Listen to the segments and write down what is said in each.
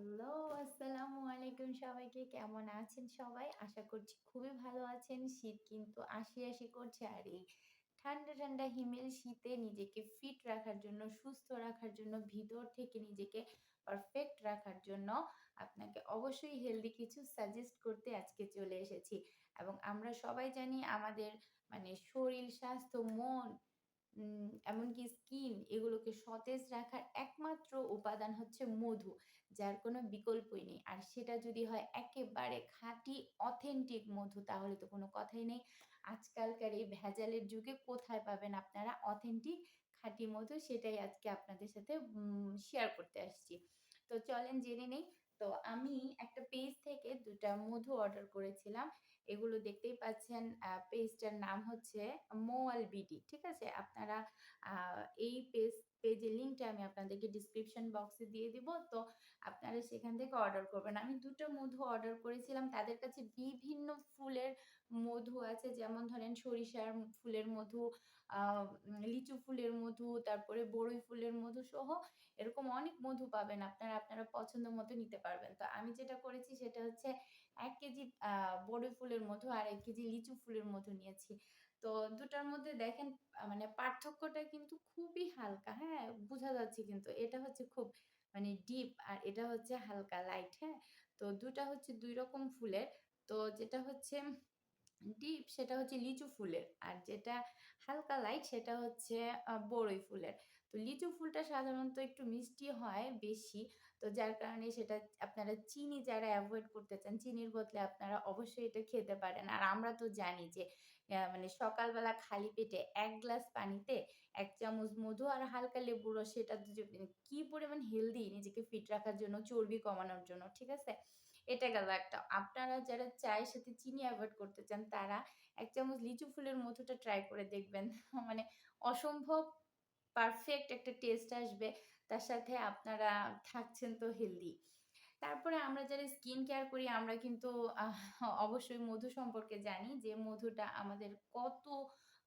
Hello, আসসালামু আলাইকুম সবাইকে। কেমন আছেন সবাই? আশা করছি খুবই ভালো আছেন। শীত কিন্তু আসি, আসি করছে। আর এই ঠান্ডা, ঠান্ডা হিমেল শীতে নিজেকে ফিট রাখার জন্য, সুস্থ রাখার জন্য, ভিতর থেকে নিজেকে পারফেক্ট রাখার জন্য আপনাকে অবশ্যই হেলদি কিছু সাজেস্ট করতে আজকে চলে এসেছি। এবং আমরা সবাই জানি আমাদের মানে শরীর, স্বাস্থ্য, মন এমনকি স্কিন এগুলোকে সতেজ রাখার একমাত্র উপাদান হচ্ছে মধু। যার কোনো বিকল্পই নেই। আর সেটা যদি হয় একেবারে খাঁটি অথেন্টিক মধু, তাহলে তো কোনো কথাই নেই। আজকালকার এই ভেজালের যুগে কোথায় পাবেন আপনারা অথেন্টিক খাঁটি মধু সেটাই আজকে আপনাদের সাথে শেয়ার করতে আসছি। তো চলেন জেনে নেই। তো আমি একটা পেজ থেকে দুটা মধু অর্ডার করেছিলাম। এগুলো দেখতেই পাচ্ছেন পেজটার নাম হচ্ছে মোয়াল বিডি। ঠিক আছে? আপনারা এই পেজ পেজের লিঙ্কটা আমি আপনাদেরকে ডিসক্রিপশন বক্সে দিয়ে দিব। তো আপনারা সেখান থেকে অর্ডার করবেন। আমি দুটো মধু অর্ডার করেছিলাম। তাদের কাছে বিভিন্ন ফুলের মধু আছে। যেমন ধরেন সরিষার ফুলের মধু, লিচু ফুলের মধু, তারপরে বড়ই ফুলের মধু সহ এরকম অনেক মধু পাবেন আপনারা, আপনারা পছন্দ মতো নিতে পারবেন। তো আমি যেটা করেছি সেটা হচ্ছে ১ কেজি আ ফুলের মধু আর ১ কেজি লিচু ফুলের মধু নিয়েছি। তো ২ টার মধ্যে দেখেন মানে পার্থক্যটা কিন্তু খুবই হালকা, হ্যাঁ? বুঝা যাচ্ছে কিন্তু। এটা হচ্ছে খুব মানে ডিপ আর এটা হচ্ছে হালকা লাইট, হ্যাঁ? তো দুটা হচ্ছে দুই রকম ফুলের। তো যেটা হচ্ছে ডিপ সেটা হচ্ছে লিচু ফুলের। আর যেটা হালকা লাইট সেটা হচ্ছে বড়ই ফুলের। তো লিচু ফুলটা সাধারণত একটু মিষ্টি হয় বেশি। তো যার কারণে সেটা আপনারা চিনি যারা অ্যাভয়েড করতে চান, চিনির বদলে আপনারা অবশ্যই এটা খেতে পারেন। আর আমরা তো জানি যে মানে সকালবেলা খালি পেটে এক গ্লাস পানিতে এক চামচ মধু আর হালকা লেবুর রস সেটা যে কি পরিমাণ হেলদি নিজেকে ফিট রাখার জন্য, চর্বি কমানোর জন্য, ঠিক আছে? এটা গেল একটা। আপনারা যারা চায়ের সাথে চিনি অ্যাভয়েড করতে চান তারা এক চামচ লিচু ফুলের মধুটা ট্রাই করে দেখবেন। মানে অসম্ভব পারফেক্ট একটা টেস্ট আসবে। তার সাথে আপনারা থাকছেন তো হেলদি। তারপরে আমরা যারা স্কিন কেয়ার করি, আমরা কিন্তু অবশ্যই মধু সম্পর্কে জানি যে মধুটা আমাদের কত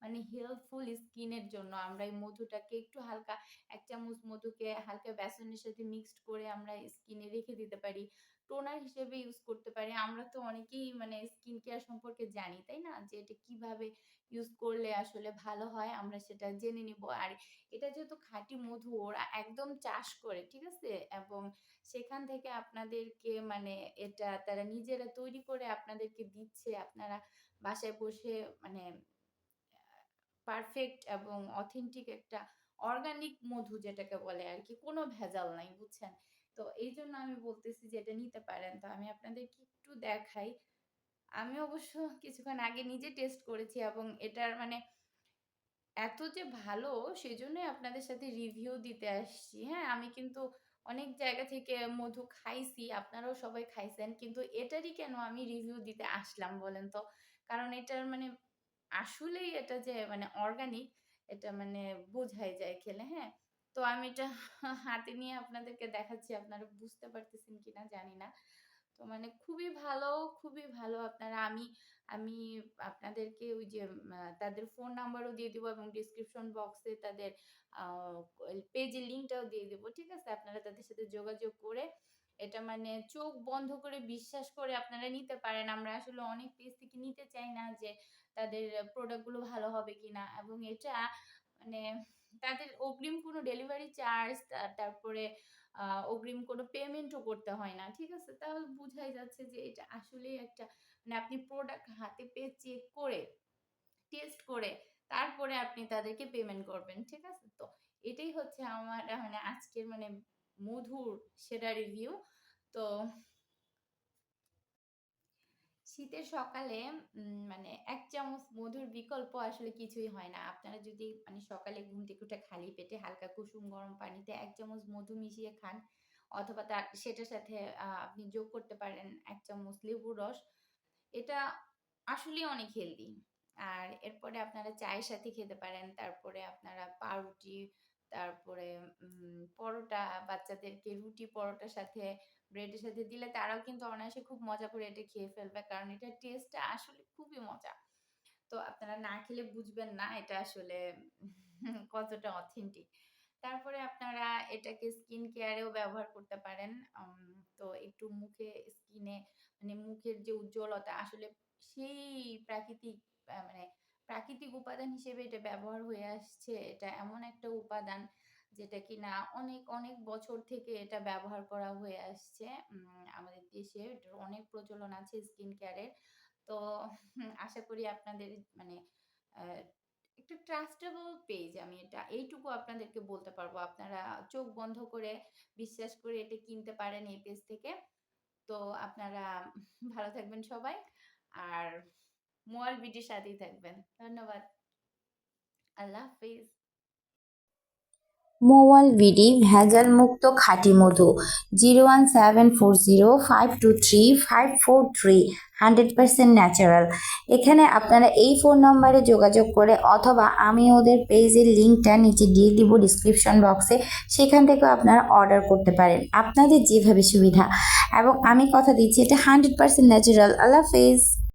মানে হেল্পফুল স্কিনের জন্য। আমরা এই মধুটাকে একটু হালকা ১ চামচ মধুকে হালকা বেসনের সাথে মিক্সড করে আমরা স্কিনে রেখে দিতে পারি। টোনার হিসেবে ইউজ করতে পারি। আমরা তো অনেকেই মানে স্কিন কেয়ার সম্পর্কে জানি, তাই না? যে এটা কীভাবে ইউজ করলে আসলে ভালো হয় আমরা সেটা জেনে নিব। আর এটা যেহেতু খাঁটি মধু ওরা একদম চাষ করে, ঠিক আছে? এবং সেখান থেকে আপনাদেরকে মানে এটা তারা নিজেরা তৈরি করে আপনাদেরকে দিচ্ছে। আপনারা বাসায় বসে মানে পারফেক্ট এবং অথেন্টিক একটা অর্গানিক মধু যেটাকে বলে আর কি কোনো ভেজাল নাই, বুঝছেন? তো এই জন্য আমি বলতেছি যে এটা নিতে পারেন। তো আমি আপনাদেরকে একটু দেখাই। আমি অবশ্য কিছুক্ষণ আগে নিজে টেস্ট করেছি এবং এটার মানে এত যে ভালো সেই জন্যই আপনাদের সাথে রিভিউ দিতে আসছি। হ্যাঁ? আমি কিন্তু অনেক জায়গা থেকে মধু খাইছি। আপনারাও সবাই খাইছেন। কিন্তু এটারই কেন আমি রিভিউ দিতে আসলাম বলেন তো? কারণ এটার মানে আসলেই এটা যে মানে অর্গানিক এটা মানে বোঝাই যায় খেলে, হ্যাঁ? তো আমি এটা হাতে নিয়ে আপনাদেরকে দেখাচ্ছি। আপনারা বুঝতে পারতেছেন কিনা জানি না। তো মানে খুবই ভালো, খুবই ভালো আপনারা আমি আমি আপনাদেরকে ওই যে তাদের ফোন নাম্বারও দিয়ে দিব এবং ডেসক্রিপশন বক্সে তাদের পেজের লিঙ্কটাও দিয়ে দেবো ঠিক আছে? আপনারা তাদের সাথে যোগাযোগ করে এটা মানে চোখ বন্ধ করে বিশ্বাস করে আপনারা নিতে পারেন। আমরা আসলে অনেক পেজ থেকে নিতে চাই না যে তাদের প্রোডাক্টগুলো ভালো হবে কিনা এবং এটা মানে তাদের অগ্রিম কোনো ডেলিভারি চার্জ তারপরে অগ্রিম কোনো পেমেন্টও করতে হয় না। ঠিক আছে? তাহলে বুঝাই যাচ্ছে যে এটা আসলেই একটা মানে আপনি প্রোডাক্ট হাতে পেয়ে চেক করে, টেস্ট করে তারপরে আপনি তাদেরকে পেমেন্ট করবেন। ঠিক আছে? তো এটাই হচ্ছে আমার মানে আজকের মানে মধুর সেরা রিভিউ। তো শীতের সকালে মানে ১ চামচ মধুর বিকল্প আসলে কিছুই হয় না। আপনারা যদি মানে সকালে ঘুম থেকে উঠে খালি পেটে হালকা কুসুম গরম পানিতে ১ চামচ মধু মিশিয়ে খান অথবা তার সেটার সাথে আপনি যোগ করতে পারেন এক চামচ লেবুর রস। এটা আসলেই অনেক হেলদি। আর এরপরে আপনারা চায়ের সাথে খেতে পারেন। তারপরে আপনারা পাউরুটি, তারপরে পরোটা, বাচ্চাদেরকে রুটি পরোটার সাথে, ব্রেডের সাথে দিলে তারাও কিন্তু অনায়াসে খুব মজা করে এটা খেয়ে ফেলবে। কারণ এটার টেস্টটা আসলে খুবই মজা। তো আপনারা না খেলে বুঝবেন না এটা আসলে কতটা অথেন্টিক। তারপরে আপনারা এটাকে স্কিন কেয়ারেও ব্যবহার করতে পারেন। তো একটু মুখে স্কিনে মানে মুখের যে উজ্জ্বলতা আসলে সেই প্রাকৃতিক মানে প্রাকৃতিক উপাদান হিসেবে এটা ব্যবহার হয়ে আসছে। এটা এমন একটা উপাদান যেটা কি না অনেক, অনেক বছর থেকে এটা ব্যবহার করা হয়ে আসছে। আমাদের দেশে এটার অনেক প্রচলন আছে স্কিন কেয়ারের। তো আশা করি আপনাদের মানে একটা ট্রাস্টেবল পেজ আমি এটা এইটুকু আপনাদেরকে বলতে পারব। আপনারা চোখ বন্ধ করে বিশ্বাস করে এটা কিনতে পারেন এই পেজ থেকে। তো আপনারা ভালো থাকবেন সবাই। আর মোয়াল বিডির সাথেই থাকবেন। ধন্যবাদ। আল্লাহ হাফিজ। মোয়াল বিডি ভেজালমুক্ত খাঁটি মধু zero one seven four zero five two three five four three hundred percent natural এখানে আপনারা এই ফোন নম্বরে যোগাযোগ করে অথবা আমি ওদের পেজের লিঙ্কটা নিচে দিয়ে দিব ডিসক্রিপশন বক্সে সেখান থেকেও আপনারা অর্ডার করতে পারেন আপনাদের যেভাবে সুবিধা এবং আমি কথা দিচ্ছি, এটা হান্ড্রেড পার্সেন্ট ন্যাচারাল আল্লাহ হাফেজ